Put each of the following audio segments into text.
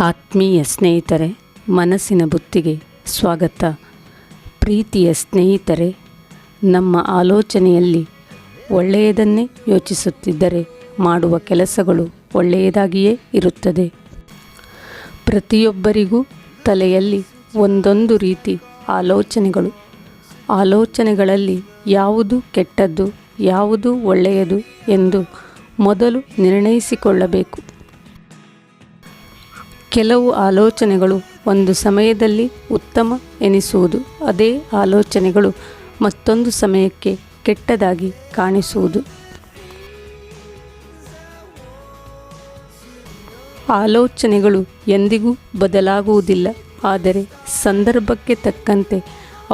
ಆತ್ಮೀಯ ಸ್ನೇಹಿತರೆ, ಮನಸ್ಸಿನ ಬುತ್ತಿಗೆ ಸ್ವಾಗತ. ಪ್ರೀತಿಯ ಸ್ನೇಹಿತರೆ, ನಮ್ಮ ಆಲೋಚನೆಯಲ್ಲಿ ಒಳ್ಳೆಯದನ್ನೇ ಯೋಚಿಸುತ್ತಿದ್ದರೆ ಮಾಡುವ ಕೆಲಸಗಳು ಒಳ್ಳೆಯದಾಗಿಯೇ ಇರುತ್ತದೆ. ಪ್ರತಿಯೊಬ್ಬರಿಗೂ ತಲೆಯಲ್ಲಿ ಒಂದೊಂದು ರೀತಿ ಆಲೋಚನೆಗಳು. ಆಲೋಚನೆಗಳಲ್ಲಿ ಯಾವುದು ಕೆಟ್ಟದ್ದು, ಯಾವುದು ಒಳ್ಳೆಯದು ಎಂದು ಮೊದಲು ನಿರ್ಣಯಿಸಿಕೊಳ್ಳಬೇಕು. ಕೆಲವು ಆಲೋಚನೆಗಳು ಒಂದು ಸಮಯದಲ್ಲಿ ಉತ್ತಮ ಎನಿಸುವುದು, ಅದೇ ಆಲೋಚನೆಗಳು ಮತ್ತೊಂದು ಸಮಯಕ್ಕೆ ಕೆಟ್ಟದಾಗಿ ಕಾಣಿಸುವುದು. ಆಲೋಚನೆಗಳು ಎಂದಿಗೂ ಬದಲಾಗುವುದಿಲ್ಲ, ಆದರೆ ಸಂದರ್ಭಕ್ಕೆ ತಕ್ಕಂತೆ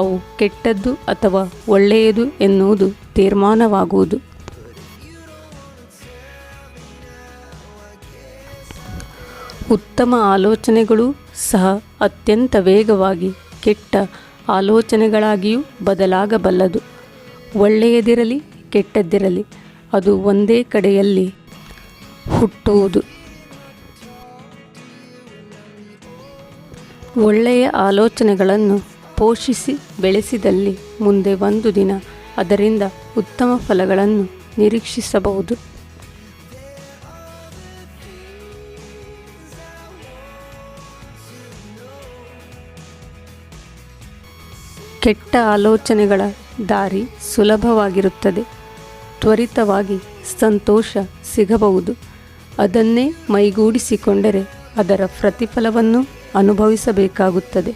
ಅವು ಕೆಟ್ಟದ್ದು ಅಥವಾ ಒಳ್ಳೆಯದು ಎನ್ನುವುದು ತೀರ್ಮಾನವಾಗುವುದು. ಉತ್ತಮ ಆಲೋಚನೆಗಳು ಸಹ ಅತ್ಯಂತ ವೇಗವಾಗಿ ಕೆಟ್ಟ ಆಲೋಚನೆಗಳಾಗಿಯೂ ಬದಲಾಗಬಲ್ಲದು. ಒಳ್ಳೆಯದಿರಲಿ ಕೆಟ್ಟದ್ದಿರಲಿ, ಅದು ಒಂದೇ ಕಡೆಯಲ್ಲಿ ಹುಟ್ಟುವುದು. ಒಳ್ಳೆಯ ಆಲೋಚನೆಗಳನ್ನು ಪೋಷಿಸಿ ಬೆಳೆಸಿದಲ್ಲಿ ಮುಂದೆ ಒಂದು ದಿನ ಅದರಿಂದ ಉತ್ತಮ ಫಲಗಳನ್ನು ನಿರೀಕ್ಷಿಸಬಹುದು. ಕೆಟ್ಟ ಆಲೋಚನೆಗಳ ದಾರಿ ಸುಲಭವಾಗಿರುತ್ತದೆ. ತ್ವರಿತವಾಗಿ ಸಂತೋಷ ಸಿಗಬಹುದು. ಅದನ್ನೇ ಮೈಗೂಡಿಸಿಕೊಂಡರೆ ಅದರ ಪ್ರತಿಫಲವನ್ನು ಅನುಭವಿಸಬೇಕಾಗುತ್ತದೆ.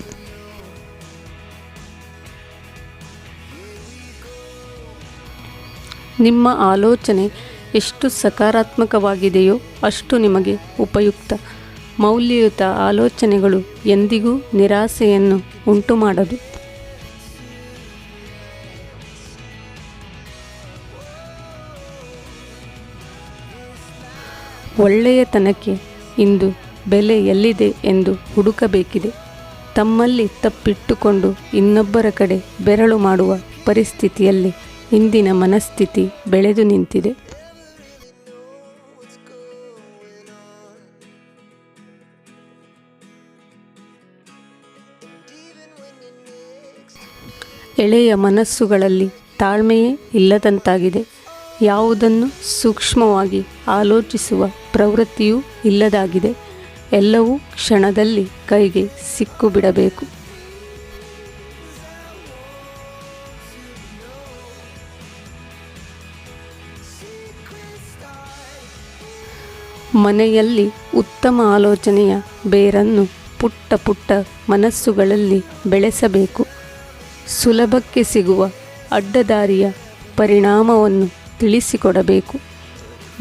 ನಿಮ್ಮ ಆಲೋಚನೆ ಎಷ್ಟು ಸಕಾರಾತ್ಮಕವಾಗಿದೆಯೋ ಅಷ್ಟು ನಿಮಗೆ ಉಪಯುಕ್ತ. ಮೌಲ್ಯಯುತ ಆಲೋಚನೆಗಳು ಎಂದಿಗೂ ನಿರಾಸೆಯನ್ನು ಉಂಟುಮಾಡದು. ಒಳ್ಳೆಯತನಕ್ಕೆ ಇಂದು ಬೆಲೆ ಎಲ್ಲಿದೆ ಎಂದು ಹುಡುಕಬೇಕಿದೆ. ತಮ್ಮಲ್ಲಿ ತಪ್ಪಿಟ್ಟುಕೊಂಡು ಇನ್ನೊಬ್ಬರ ಕಡೆ ಬೆರಳು ಮಾಡುವ ಪರಿಸ್ಥಿತಿಯಲ್ಲಿ ಇಂದಿನ ಮನಸ್ಥಿತಿ ಬೆಳೆದು ನಿಂತಿದೆ. ಎಳೆಯ ಮನಸ್ಸುಗಳಲ್ಲಿ ತಾಳ್ಮೆಯೇ ಇಲ್ಲದಂತಾಗಿದೆ. ಯಾವುದನ್ನು ಸೂಕ್ಷ್ಮವಾಗಿ ಆಲೋಚಿಸುವ ಪ್ರವೃತ್ತಿಯೂ ಇಲ್ಲದಾಗಿದೆ. ಎಲ್ಲವೂ ಕ್ಷಣದಲ್ಲಿ ಕೈಗೆ ಸಿಕ್ಕು ಬಿಡಬೇಕು ಮನೆಯಲ್ಲಿ ಉತ್ತಮ ಆಲೋಚನೆಯ ಬೇರನ್ನು ಪುಟ್ಟ ಪುಟ್ಟ ಮನಸ್ಸುಗಳಲ್ಲಿ ಬೆಳೆಸಬೇಕು. ಸುಲಭಕ್ಕೆ ಸಿಗುವ ಅಡ್ಡದಾರಿಯ ಪರಿಣಾಮವನ್ನು ತಿಳಿಸಿಕೊಡಬೇಕು.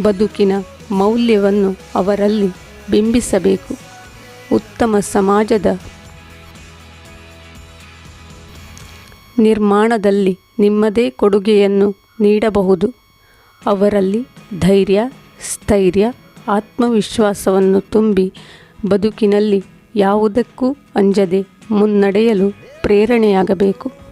ಬದುಕಿನ ಮೌಲ್ಯವನ್ನು ಅವರಲ್ಲಿ ಬಿಂಬಿಸಬೇಕು. ಉತ್ತಮ ಸಮಾಜದ ನಿರ್ಮಾಣದಲ್ಲಿ ನಿಮ್ಮದೇ ಕೊಡುಗೆಯನ್ನು ನೀಡಬಹುದು. ಅವರಲ್ಲಿ ಧೈರ್ಯ, ಸ್ಥೈರ್ಯ, ಆತ್ಮವಿಶ್ವಾಸವನ್ನು ತುಂಬಿ ಬದುಕಿನಲ್ಲಿ ಯಾವುದಕ್ಕೂ ಅಂಜದೆ ಮುನ್ನಡೆಯಲು ಪ್ರೇರಣೆಯಾಗಬೇಕು.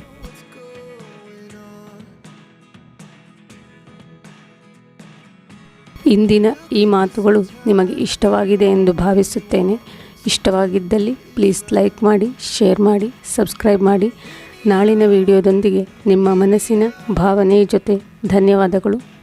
ಇಂದಿನ ಈ ಮಾತುಗಳು ನಿಮಗೆ ಇಷ್ಟವಾಗಿದೆ ಎಂದು ಭಾವಿಸುತ್ತೇನೆ. ಇಷ್ಟವಾಗಿದ್ದಲ್ಲಿ ಪ್ಲೀಸ್ ಲೈಕ್ ಮಾಡಿ ಶೇರ್ ಮಾಡಿ ಸಬ್ಸ್ಕ್ರೈಬ್ ಮಾಡಿ. ನಾಳಿನ ವಿಡಿಯೋದೊಂದಿಗೆ ನಿಮ್ಮ ಮನಸ್ಸಿನ ಭಾವನೆಯ ಜೊತೆ ಧನ್ಯವಾದಗಳು.